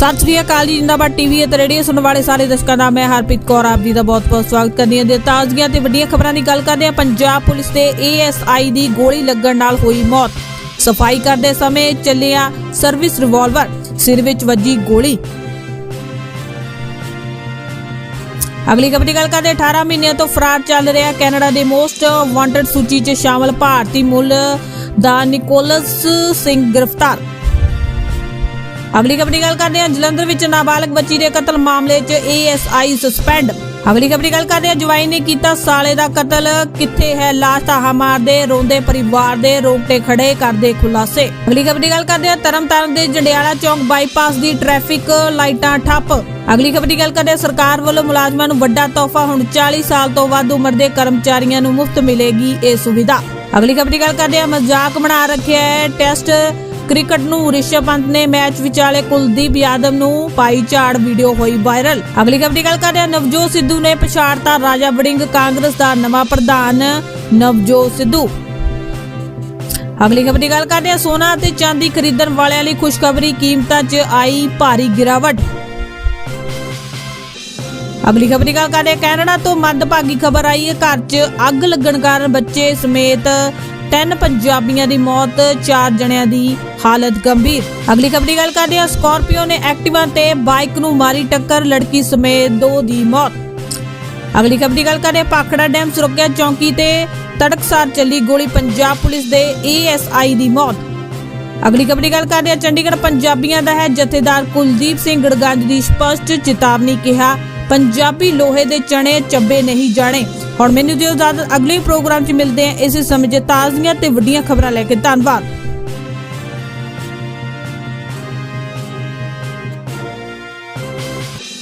ਸਤਿ ਸ੍ਰੀ ਅਕਾਲ ਜੀ ਜਿੰਦਾਬਾਦ ਟੀਵੀ ਅਤੇ ਰੇਡੀਓ ਸੁਣਨ ਵਾਲੇ ਸਾਰੇ ਦਰਸ਼ਕਾਂ ਦਾ ਮੈਂ ਹਰਪ੍ਰੀਤ ਕੌਰ ਆਪ ਜੀ ਦਾ ਬਹੁਤ-ਬਹੁਤ ਸਵਾਗਤ ਕਰਦੀ ਹਾਂ। ਦੇ ਤਾਜ਼ੀਆਂ ਤੇ ਵੱਡੀਆਂ ਖਬਰਾਂ ਦੀ ਗੱਲ ਕਰਦੇ ਹਾਂ। ਪੰਜਾਬ ਪੁਲਿਸ ਦੇ ਏਐਸਆਈ ਦੀ ਗੋਲੀ ਲੱਗਣ ਨਾਲ ਹੋਈ ਮੌਤ। ਸਫ਼ਾਈ ਕਰਦੇ ਸਮੇਂ ਚੱਲਿਆ ਸਰਵਿਸ ਰਿਵਾਲਵਰ ਸਿਰ ਵਿੱਚ ਵੱਜੀ ਗੋਲੀ। ਅਗਲੀ ਖਬਰ ਦੀ ਗੱਲ ਕਰਦੇ ਹਾਂ, 18 ਮਹੀਨਿਆਂ ਤੋਂ ਫਰਾਰ ਚੱਲ ਰਿਹਾ ਕੈਨੇਡਾ ਦੇ ਮੋਸਟ ਵਾਂਟਡ ਸੂਚੀ 'ਚ ਸ਼ਾਮਲ ਭਾਰਤੀ ਮੁੱਲ ਦਾ ਨਿਕੋਲਸ ਸਿੰਘ ਗ੍ਰਿਫਤਾਰ। ਅਗਲੀ ਖਬਰ ਦੀ ਗੱਲ ਕਰਦੇ ਹਾਂ, ਜਲੰਧਰ ਵਿੱਚ ਨਾਬਾਲਗ ਬੱਚੀ ਦੇ ਕਤਲ ਮਾਮਲੇ 'ਚ ਏਐਸਆਈ ਸਸਪੈਂਡ ਅਗਲੀ ਖਬਰ ਦੀ ਗੱਲ ਕਰਦੇ ਹਾਂ, ਜਵਾਈ ਨੇ ਕੀਤਾ ਸਾਲੇ ਦਾ ਕਤਲ, ਕਿੱਥੇ ਹੈ ਲਾਸ਼ ਤਾਂ ਮਾਰਦੇ, ਰੋਂਦੇ ਪਰਿਵਾਰ ਦੇ ਰੋਂਗਟੇ ਖੜੇ ਕਰਦੇ ਖੁਲਾਸੇ। ਅਗਲੀ ਖਬਰ ਦੀ ਗੱਲ ਕਰਦੇ ਹਾਂ, ਤਰਨਤਾਰਨ ਦੇ ਜੰਡਿਆਲਾ ਚੌਂਕ ਬਾਈਪਾਸ ਦੀ ਟ੍ਰੈਫਿਕ ਲਾਈਟਾਂ ਠੱਪ। ਅਗਲੀ ਖਬਰ ਦੀ ਗੱਲ ਕਰਦੇ ਹਾਂ, ਸਰਕਾਰ ਵੱਲੋਂ ਮੁਲਾਜ਼ਮਾਂ ਨੂੰ ਵੱਡਾ ਤੋਹਫਾ, ਹੁਣ 40 ਸਾਲ ਤੋਂ ਵੱਧ ਉਮਰ ਦੇ ਕਰਮਚਾਰੀਆਂ ਨੂੰ ਮੁਫਤ ਮਿਲੇਗੀ ਇਹ ਸੁਵਿਧਾ। ਅਗਲੀ ਖਬਰ ਦੀ ਗੱਲ ਕਰਦੇ ਹਾਂ, ਮਜ਼ਾਕ ਬਣਾ ਰੱਖਿਆ ਹੈ, ਟੈਸਟ ਕ੍ਰਿਕਟ ਨੂੰ ਰਿਸ਼ਵ ਪੰਤ ਨੇ ਮੈਚ ਵਿਚਾਲੇ ਕੁਲਦੀਪ ਯਾਦਵ ਨੂੰ ਪਾਈ ਝਾੜ ਵੀਡੀਓ ਹੋਈ ਵਾਇਰਲ। ਅਗਲੀ ਖਬਰ ਦੀ ਗੱਲ ਕਰਦੇ ਹਾਂ ਨਵਜੋਤ ਸਿੱਧੂ ਨੇ ਪਛਾੜਤਾ ਰਾਜਾ ਵੜਿੰਗ ਕਾਂਗਰਸ ਦਾ ਨਵਾਂ ਪ੍ਰਧਾਨ, ਨਵਜੋਤ ਸਿੱਧੂ। ਅਗਲੀ ਖਬਰ ਦੀ ਗੱਲ ਕਰਦੇ ਹਾਂ ਸੋਨਾ ਅਤੇ ਚਾਂਦੀ ਖਰੀਦਣ ਵਾਲਿਆਂ ਲਈ ਖੁਸ਼ਖਬਰੀ ਕੀਮਤਾਂ 'ਚ ਆਈ ਭਾਰੀ ਗਿਰਾਵਟ। ਅਗਲੀ ਖਬਰ ਦੀ ਗੱਲ ਕਰਦੇ ਕੈਨੇਡਾ ਤੋਂ ਮੰਦਭਾਗੀ ਖਬਰ ਆਈ ਹੈ, ਘਰ 'ਚ ਅੱਗ ਲੱਗਣ ਕਾਰਨ ਬੱਚੇ ਸਮੇਤ ਤਿੰਨ ਪੰਜਾਬੀਆਂ ਦੀ ਮੌਤ, ਚਾਰ ਜਣਿਆਂ ਦੀ ਹਾਲਤ ਗੰਭੀਰ। ਅਗਲੀ ਖਬਰ ਦੀ ਗੱਲ ਕਰਦੇ ਹਾਂ, ਸਕਾਰਪੀਓ ਨੇ ਐਕਟਿਵਾ ਤੇ ਬਾਈਕ ਨੂੰ ਮਾਰੀ ਟੱਕਰ, ਲੜਕੀ ਸਮੇਤ ਦੋ ਦੀ ਮੌਤ। ਅਗਲੀ ਖਬਰ ਦੀ ਗੱਲ ਕਰਦੇ ਪਾਖੜਾ ਡੈਮ ਸੁਰੱਖਿਆ ਚੌਂਕੀ ਤੇ ਤੜਕਸਾਰ ਚੱਲੀ ਗੋਲੀ, ਪੰਜਾਬ ਪੁਲਿਸ ਦੇ ਏਐਸਆਈ ਦੀ ਮੌਤ। ਅਗਲੀ ਖਬਰ ਦੀ ਗੱਲ ਕਰਦੇ ਹਾਂ, ਚੰਡੀਗੜ੍ਹ ਪੰਜਾਬੀਆਂ ਦਾ ਹੈ ਜਥੇਦਾਰ ਕੁਲਦੀਪ ਸਿੰਘ ਗੜਗੰਜ ਦੀ ਸਪਸ਼ਟ ਚੇਤਾਵਨੀ ਕਿਹਾ, ਪੰਜਾਬੀ ਲੋਹੇ ਦੇ ਚਣੇ ਚੱਬੇ ਨਹੀਂ ਜਾਣੇ। ਹੁਣ ਮੈਨੂੰ ਦਿਓ ਇਜਾਜ਼ਤ। ਅਗਲੇ ਪ੍ਰੋਗਰਾਮ 'ਚ ਮਿਲਦੇ ਹਾਂ। ਇਸੇ ਸਮੇਂ 'ਚ ਤਾਜ਼ੀਆਂ ਤੇ ਵੱਡੀਆਂ ਖਬਰਾਂ ਲੈ ਕੇ ਧੰਨਵਾਦ।